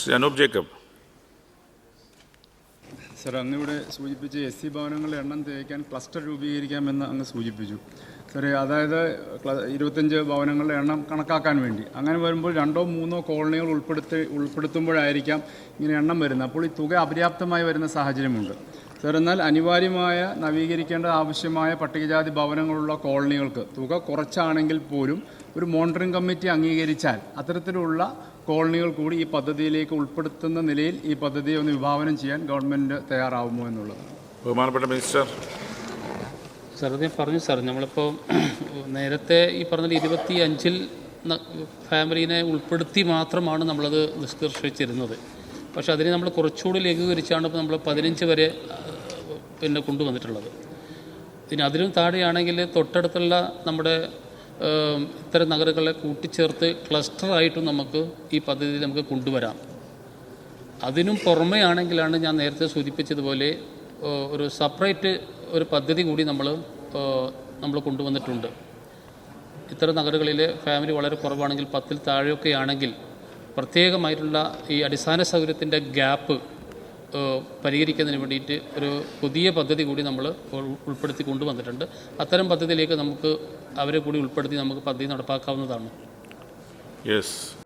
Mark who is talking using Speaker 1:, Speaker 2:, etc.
Speaker 1: Mr. Anoop Jacob.
Speaker 2: Sir അന്നിവിടെ സൂചിപ്പിച്ച് S C ഭവനങ്ങളുടെ എണ്ണം തേക്കാൻ ക്ലസ്റ്റർ രൂപീകരിക്കാമെന്ന് അങ്ങ് സൂചിപ്പിച്ചു. സാറേ അതായത് ഇരുപത്തഞ്ച് ഭവനങ്ങളുടെ എണ്ണം കണക്കാക്കാൻ വേണ്ടി. അങ്ങനെ വരുമ്പോൾ രണ്ടോ മൂന്നോ കോളനികൾ ഉൾപ്പെടുത്തി ഉൾപ്പെടുത്തുമ്പോഴായിരിക്കാം ഇങ്ങനെ എണ്ണം വരുന്നത്. അപ്പോൾ ഈ തുക അപര്യാപ്തമായി വരുന്ന സാഹചര്യമുണ്ട്. സാർ എന്നാൽ അനിവാര്യമായ നവീകരിക്കേണ്ട ആവശ്യമായ പട്ടികജാതി ഭവനങ്ങളുള്ള കോളനികൾക്ക് തുക കുറച്ചാണെങ്കിൽ പോലും ഒരു മോണിറ്ററിംഗ് കമ്മിറ്റി അംഗീകരിച്ചാൽ അത്തരത്തിലുള്ള കോളനികൾ കൂടി ഈ പദ്ധതിയിലേക്ക് ഉൾപ്പെടുത്തുന്ന നിലയിൽ ഈ പദ്ധതിയെ ഒന്ന് വിഭാവനം ചെയ്യാൻ ഗവൺമെന്റ് തയ്യാറാവുമോ എന്നുള്ളത്.
Speaker 1: ബഹുമാനപ്പെട്ട മിനിസ്റ്റർ.
Speaker 3: സാർ അത് ഞാൻ പറഞ്ഞു സാർ. നമ്മളിപ്പോൾ നേരത്തെ ഈ പറഞ്ഞ ഇരുപത്തി അഞ്ചിൽ ഫാമിലിനെ ഉൾപ്പെടുത്തി മാത്രമാണ് നമ്മളത് നിഷ്കർഷിച്ചിരുന്നത്. പക്ഷേ അതിനെ നമ്മൾ കുറച്ചുകൂടി ലഘൂകരിച്ചാണ് ഇപ്പോൾ നമ്മൾ പതിനഞ്ച് വരെ പിന്നെ കൊണ്ടുവന്നിട്ടുള്ളത്. ഇനി അതിലും താഴെയാണെങ്കിൽ തൊട്ടടുത്തുള്ള നമ്മുടെ ഇത്തരം നഗരങ്ങളെ കൂട്ടിച്ചേർത്ത് ക്ലസ്റ്ററായിട്ടും നമുക്ക് ഈ പദ്ധതി നമുക്ക് കൊണ്ടുവരാം. അതിനും പുറമേ ആണെങ്കിലാണ് ഞാൻ നേരത്തെ സൂചിപ്പിച്ചതുപോലെ ഒരു സെപ്പറേറ്റ് ഒരു പദ്ധതി കൂടി നമ്മൾ നമ്മൾ കൊണ്ടുവന്നിട്ടുണ്ട്. ഇത്തരം നഗരങ്ങളിലെ ഫാമിലി വളരെ കുറവാണെങ്കിൽ പത്തിൽ താഴെയൊക്കെ ആണെങ്കിൽ പ്രത്യേകമായിട്ടുള്ള ഈ അടിസ്ഥാന സൗകര്യത്തിന്റെ ഗ്യാപ്പ് പരിഹരിക്കുന്നതിന് വേണ്ടിയിട്ട് ഒരു പുതിയ പദ്ധതി കൂടി നമ്മൾ ഉൾപ്പെടുത്തി കൊണ്ടുവന്നിട്ടുണ്ട്. അത്തരം പദ്ധതിയിലേക്ക് നമുക്ക് അവരെ കൂടി ഉൾപ്പെടുത്തി നമുക്ക് പദ്ധതി നടപ്പാക്കാവുന്നതാണ്.
Speaker 1: യെസ്